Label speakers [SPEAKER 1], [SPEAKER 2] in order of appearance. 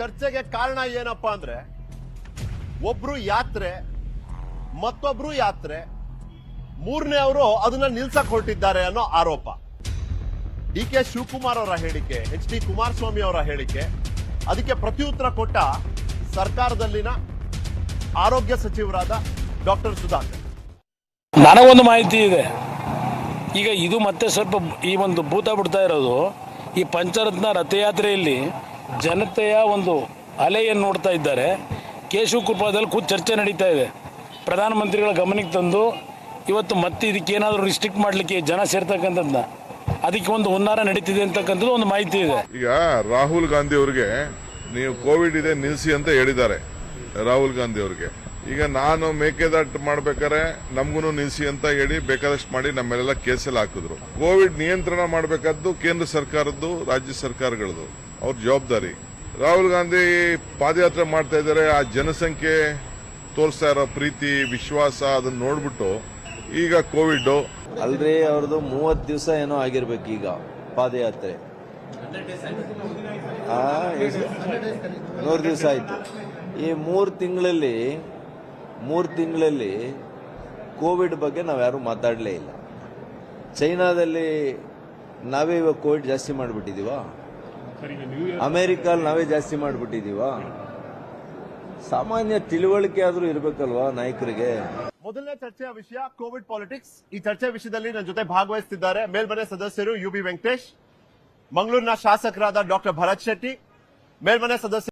[SPEAKER 1] ಚರ್ಚೆಗೆ ಕಾರಣ ಏನಪ್ಪಾ ಅಂದ್ರೆ, ಒಬ್ರು ಯಾತ್ರೆ, ಮತ್ತೊಬ್ರು ಯಾತ್ರೆ, ಮೂರನೇ ಅವರು ಅದನ್ನ ನಿಲ್ಸಕ್ ಹೊರಟಿದ್ದಾರೆ ಅನ್ನೋ ಆರೋಪ. ಡಿ ಕೆ ಶಿವಕುಮಾರ್ ಅವರ ಹೇಳಿಕೆ ಎಚ್ ಡಿ ಕುಮಾರಸ್ವಾಮಿ ಅವರ ಹೇಳಿಕೆ, ಅದಕ್ಕೆ ಪ್ರತ್ಯುತ್ತರ ಕೊಟ್ಟ ಸರ್ಕಾರದಲ್ಲಿನ ಆರೋಗ್ಯ ಸಚಿವರಾದ ಡಾಕ್ಟರ್ ಸುಧಾಕರ್.
[SPEAKER 2] ನನಗೊಂದು ಮಾಹಿತಿ ಇದೆ. ಈಗ ಇದು ಮತ್ತೆ ಸ್ವಲ್ಪ ಈ ಒಂದು ಭೂತ ಬಿಡ್ತಾ ಇರೋದು, ಈ ಪಂಚರತ್ನ ರಥಯಾತ್ರೆಯಲ್ಲಿ ಜನತೆಯ ಒಂದು ಅಲೆಯನ್ನು ನೋಡ್ತಾ ಇದ್ದಾರೆ. ಕೇಶವಕೃಪಾದಲ್ಲಿ ಕೂತ್ ಚರ್ಚೆ ನಡೀತಾ ಇದೆ. ಪ್ರಧಾನಮಂತ್ರಿಗಳ ಗಮನಕ್ಕೆ ತಂದು ಇವತ್ತು ಮತ್ತೆ ಇದಕ್ಕೇನಾದರೂ ರಿಸ್ಟ್ರಿಕ್ಟ್ ಮಾಡಲಿಕ್ಕೆ ಜನ ಸೇರ್ತಕ್ಕಂಥದ್ದನ್ನ ಅದಕ್ಕೆ ಒಂದು ಹುನ್ನಾರ ನಡೀತಿದೆ ಅಂತಕ್ಕಂಥದ್ದು ಒಂದು ಮಾಹಿತಿ ಇದೆ.
[SPEAKER 3] ಈಗ ರಾಹುಲ್ ಗಾಂಧಿ ಅವರಿಗೆ ನೀವು ಕೋವಿಡ್ ಇದೆ ನಿಲ್ಲಿಸಿ ಅಂತ ಹೇಳಿದ್ದಾರೆ. ರಾಹುಲ್ ಗಾಂಧಿ ಅವರಿಗೆ. ಈಗ ನಾನು ಮೇಕೆದಾಟ್ ಮಾಡ್ಬೇಕಾದ್ರೆ ನಮ್ಗೂ ನಿಲ್ಲಿಸಿ ಅಂತ ಹೇಳಿ ಬೇಕಾದಷ್ಟು ಮಾಡಿ ನಮ್ಮೆಲ್ಲ ಕೇಸಲ್ಲಿ ಹಾಕಿದ್ರು. ಕೋವಿಡ್ ನಿಯಂತ್ರಣ ಮಾಡಬೇಕಾದ್ದು ಕೇಂದ್ರ ಸರ್ಕಾರದ್ದು, ರಾಜ್ಯ ಸರ್ಕಾರಗಳದ್ದು. ಅವ್ರ ಜವಾಬ್ದಾರಿ. ರಾಹುಲ್ ಗಾಂಧಿ ಪಾದಯಾತ್ರೆ ಮಾಡ್ತಾ ಇದ್ದಾರೆ. ಆ ಜನಸಂಖ್ಯೆ ತೋರಿಸ್ತಾ ಇರೋ ಪ್ರೀತಿ, ವಿಶ್ವಾಸ ಅದನ್ನ ನೋಡ್ಬಿಟ್ಟು ಈಗ ಕೋವಿಡ್
[SPEAKER 4] ಅಲ್ರಿ ಅವ್ರದ್ದು ಮೂವತ್ತು ದಿವಸ ಏನೋ ಆಗಿರ್ಬೇಕು ಈಗ ಪಾದಯಾತ್ರೆ? ನೂರು ದಿವಸ ಆಯ್ತು. ಈ ಮೂರು ತಿಂಗಳಲ್ಲಿ ಮೂರು ತಿಂಗಳಲ್ಲಿ ಕೋವಿಡ್ ಬಗ್ಗೆ ನಾವು ಯಾರು ಮಾತಾಡಲೇ ಇಲ್ಲ. ಚೈನಾದಲ್ಲಿ ನಾವೇ ಇವಾಗ ಕೋವಿಡ್ ಜಾಸ್ತಿ ಮಾಡಿಬಿಟ್ಟಿದೀವ? ಅಮೇರಿಕಲ್ಲಿ ನಾವೇ ಜಾಸ್ತಿ ಮಾಡಿಬಿಟ್ಟಿದೀವ. ಸಾಮಾನ್ಯ ತಿಳುವಳಿಕೆ ಆದ್ರೂ ಇರಬೇಕಲ್ವಾ ನಾಯಕರಿಗೆ?
[SPEAKER 1] ಮೊದಲನೇ ಚರ್ಚೆಯ ವಿಷಯ ಕೋವಿಡ್ ಪಾಲಿಟಿಕ್ಸ್. ಈ ಚರ್ಚೆ ವಿಷಯದಲ್ಲಿ ನನ್ನ ಜೊತೆ ಭಾಗವಹಿಸುತ್ತಿದ್ದಾರೆ ಮೇಲ್ಮನೆ ಸದಸ್ಯರು ಯು ಬಿ ವೆಂಕಟೇಶ್ ಮಂಗಳೂರಿನ ಶಾಸಕರಾದ ಡಾಕ್ಟರ್ ಭರತ್ ಶೆಟ್ಟಿ ಮೇಲ್ಮನೆ ಸದಸ್ಯ